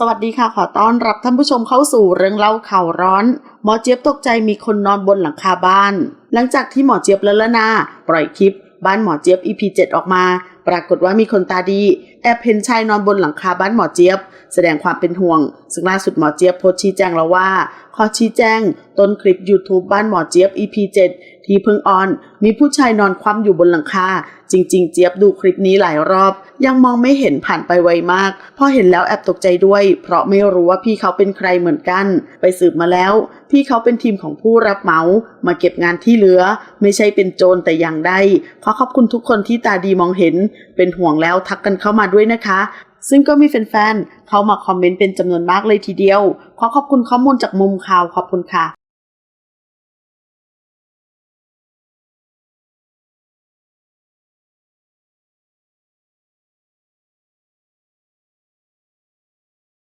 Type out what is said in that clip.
สวัสดีค่ะ ขอต้อนรับท่านผู้ชมเข้าสู่เรื่องเล่าข่าวร้อน หมอเจี๊ยบตกใจมีคนนอนบนหลังคาบ้าน หลังจากที่หมอเจี๊ยบเละละนาปล่อยคลิป บ้านหมอเจี๊ยบ EP 7ออกมา ปรากฏว่ามีคนตาดีแอบเห็นชายนอนบนหลังคาบ้านหมอเจี๊ยบ แสดงความเป็นห่วง ซึ่งล่าสุดหมอเจี๊ยบโพสต์ชี้แจงแล้วว่า ขอชี้แจง ต้นคลิป YouTube บ้านหมอเจี๊ยบ EP 7 ที่เพิ่งออน มีผู้ชายนอนคว่ำอยู่บนหลังคา จริง ๆ เจี๊ยบดูคลิปนี้หลายรอบ ยังมองไม่เห็นผ่านไปไวมาก พอเห็นแล้วแอบตกใจด้วย เพราะไม่รู้ว่าพี่เขาเป็นใครเหมือนกัน ไปสืบมาแล้ว พี่เขาเป็นทีมของผู้รับเหมา มาเก็บงานที่เหลือ ไม่ใช่เป็นโจรแต่อย่างใดขอขอบคุณทุกคนที่ตาดีมองเห็น เป็นห่วงแล้วทักกันเข้ามาด้วยนะคะ ซึ่งก็มีแฟนๆ เข้ามาคอมเมนต์เป็นจำนวนมากเลยทีเดียว ขอขอบคุณข้อมูลจากมุมข่าวขอบคุณค่ะ